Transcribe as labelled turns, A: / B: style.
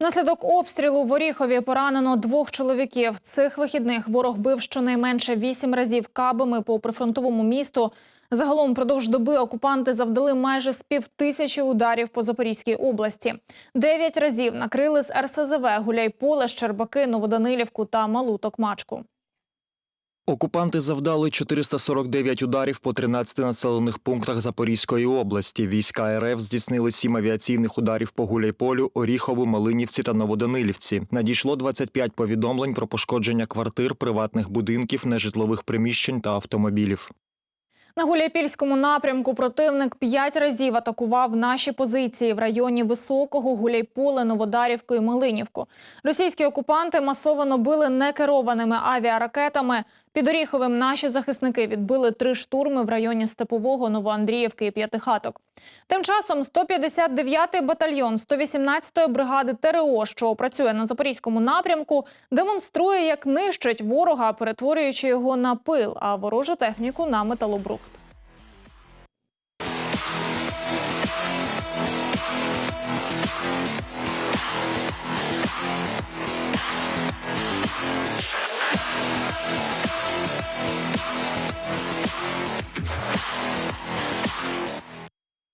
A: Внаслідок обстрілу в Оріхові поранено двох чоловіків. Цих вихідних ворог бив щонайменше вісім разів кабами по прифронтовому місту. Загалом продовж доби окупанти завдали майже з півтисячі ударів по Запорізькій області. Дев'ять разів накрили з РСЗВ Гуляйполе, Щербаки, Новоданилівку та Малу Токмачку.
B: Окупанти завдали 449 ударів по 13 населених пунктах Запорізької області. Війська РФ здійснили сім авіаційних ударів по Гуляйполю, Оріхову, Малинівці та Новоданилівці. Надійшло 25 повідомлень про пошкодження квартир, приватних будинків, нежитлових приміщень та автомобілів.
A: На Гуляйпільському напрямку противник п'ять разів атакував наші позиції в районі Високого, Гуляйполе, Новодарівку і Малинівку. Російські окупанти масово били некерованими авіаракетами. Під Оріховим наші захисники відбили три штурми в районі Степового, Новоандріївки і П'ятихаток. Тим часом 159-й батальйон 118-ї бригади ТРО, що працює на запорізькому напрямку, демонструє, як нищить ворога, перетворюючи його на пил, а ворожу техніку на металобрухт.